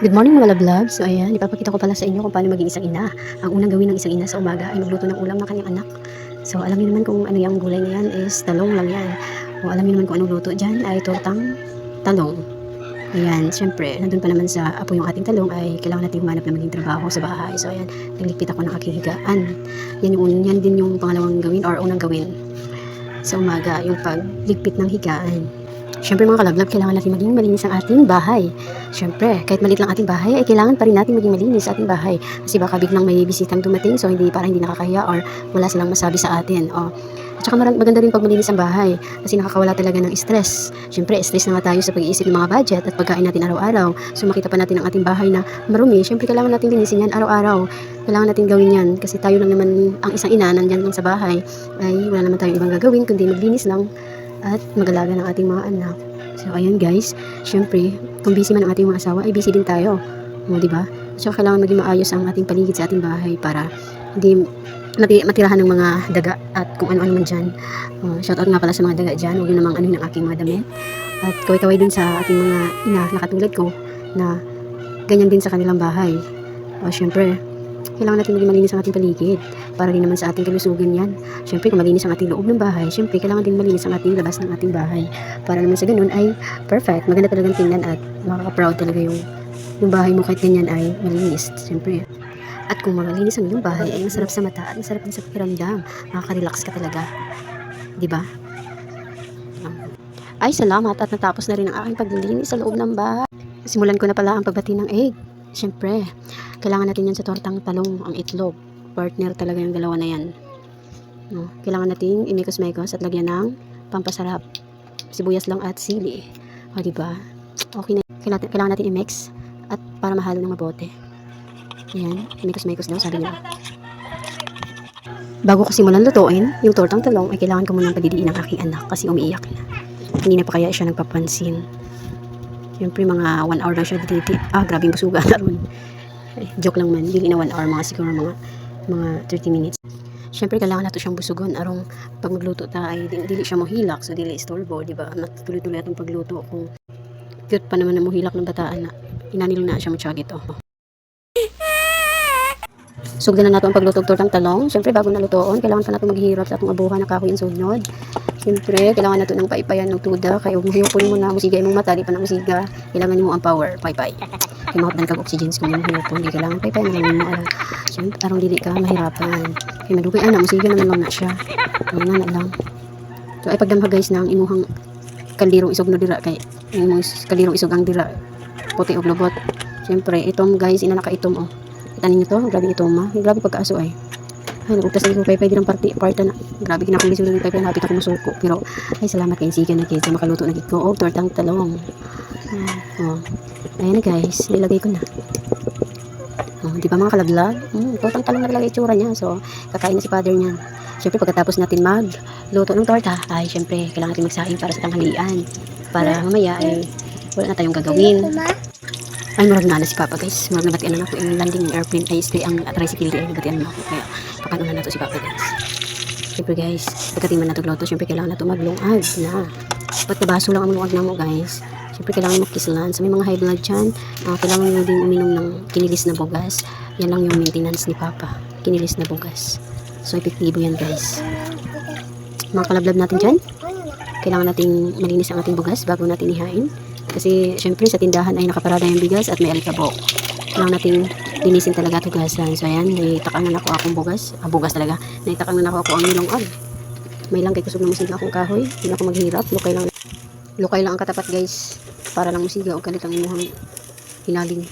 Good morning mga love So ayan, ipapakita ko pala sa inyo kung paano maging isang ina. Ang unang gawin ng isang ina sa umaga ay magluto ng ulam ng kanyang anak. So alam niyo naman kung ano yung gulay na yan is talong lang yan. O alam niyo naman kung anong luto dyan ay tortang talong. Ayan, syempre, nandun pa naman sa apo yung ating talong ay kailangan natin humanap na maging trabaho sa bahay. So ayan, nagligpit ako ng aking. Yan, yung, un- yan din yung pangalawang gawin or unang gawin sa umaga, yung pagligpit ng higaan. Siyempre mga kalablab, kailangan natin maging malinis ang ating bahay. Siyempre, kahit maliit lang ating bahay, ay kailangan pa rin natin maging malinis sa ating bahay. Kasi baka biglang may bisitang dumating, so hindi para hindi nakakaya or wala silang masabi sa atin. O, at saka maganda rin pag malinis ang bahay kasi nakakawala talaga ng stress. Siyempre, stress na nga tayo sa pag-iisip ng mga budget at pagkain natin araw-araw. So makita pa natin ang ating bahay na marumi. Siyempre, kailangan natin linisin yan araw-araw. Kailangan natin gawin yan kasi tayo lang naman ang isang ina nandyan lang sa bahay ay wala naman tayong ibang gagawin kundi maglinis lang at mag-alaga ng ating mga anak. So, ayun guys, syempre, kung busy man ang ating mga asawa, ay busy din tayo. O, di ba? So, kailangan maging maayos ang ating paligid sa ating bahay para hindi mati matirahan ng mga daga at kung ano-ano man dyan. Uh, shout out nga pala sa mga daga dyan. Huwag yun namang ano ng aking mga damit. At kaway-kaway din sa ating mga ina na katulad ko na ganyan din sa kanilang bahay. O, syempre, kailangan natin maging malinis ang ating paligid para din naman sa ating kalusugan yan. Siyempre, kung malinis ang ating loob ng bahay, siyempre, kailangan din malinis ang ating labas ng ating bahay. Para naman sa ganun ay perfect. Maganda talagang tingnan at makaka-proud talaga yung, yung bahay mo kahit ganyan ay malinis. Siyempre. At kung malinis ang iyong bahay, ay masarap sa mata at masarap din sa pakiramdam. Makaka-relax ka talaga. Ba? Ay, salamat at natapos na rin ang aking paglilinis sa loob ng bahay. Simulan ko na pala ang pagbati ng egg. Siyempre, kailangan natin yan sa tortang talong, ang itlog. Partner talaga yung dalawa na yan. No? Kailangan natin imikos-mekos at lagyan ng pampasarap. Sibuyas lang at sili. O, diba? Okay na. Kailangan, kailangan natin i-mix at para mahalo ng mabote. Ayan, imikos-mekos daw, sabi nila. Bago ko simulan lutuin, yung tortang talong, ay kailangan ko munang padidiin ang aking anak kasi umiiyak na. Hindi na pa kaya siya nagpapansin. Siyempre, mga 1 hour na siya dito. Ah, grabe yung busuga na ron. Eh, joke lang man. Dili na 1 hour, mga siguro mga mga 30 minutes. Siyempre, kailangan nato siyang busugon. Arong pag magluto ta ay di- dili siya mohilak. So, dili istorbo, di ba? Natuloy-tuloy atong pagluto. Kung cute pa naman na mohilak ng bataan na inanilo na siya mo ito. Sugdan na nato ang pagluto og tortang talong. Siyempre, bago nalutoon, kailangan pa nato maghihirap sa atong abuhan na kahoy ang sugnod. Siyempre, kailangan nato ng paipayan ng tuda. Kaya huwag mo na musiga imong mata, di pa na musiga. Kailangan mo ang power, paipay. Kaya mahapdan kag oxygen sa kanyang hirap. Hindi kailangan paipay, kailangan mo ara. Siyempre, parang dili ka mahirapan. Kaya madugay, ana, musiga naman lang na siya. Ano na lang. So, ay pagdamha guys ng imuhang kaldirong isog no dira kay imong kaldirong isog ang dira puti og lubot. Siyempre, itom guys, ina naka itom oh. Kita ninyo to, grabe itom ma. Grabe pagkaaso ay. Ay, nagugtas na ko paypay din ang party, parta na. Grabe kinakong lisod ng paypay, napit ako musuko. Pero, ay, salamat kay Siga na sa makaluto na ko. Oh, tortang talong. Ah, oh. Ayan na guys, nilagay ko na. Oh, di ba mga kalaglag? Hmm, tortang talong na talaga itsura niya. So, kakain na si father niya. Siyempre, pagkatapos natin magluto ng torta, ay siyempre, kailangan natin magsaing para sa tanghalian. Para mamaya ay wala na tayong gagawin. Ay, murag na na si Papa guys. Murag nabatian na ako yung landing ng airplane. Ay, stay ang tricycle di ay nabatian na ako. Kaya, pakanunan na to si Papa guys. Siyempre guys, pagkating man na to gloto, siyempre kailangan na to maglungag na. Ba't na baso lang ang lungag na mo guys? Siyempre kailangan mo kislan. Sa may mga high blood dyan, ah, kailangan mo din uminom ng kinilis na bugas. Yan lang yung maintenance ni Papa. Kinilis na bugas. So, epektibo yan guys. Mga kalablab natin dyan, kailangan nating malinis ang ating bugas bago natin ihain. Kasi syempre sa tindahan ay nakaparada yung bigas at may alikabok. Kailangan nating linisin talaga at hugasan. So ayan, may takangan ako akong bugas. Ah, bugas talaga. May takangan ako ako ang nilongag. May lang kay kusog na musiga akong kahoy. Hindi ako maghirap. Lukay lang. Lukay lang ang katapat guys. Para lang musiga o kalit ang imuhang hinaling.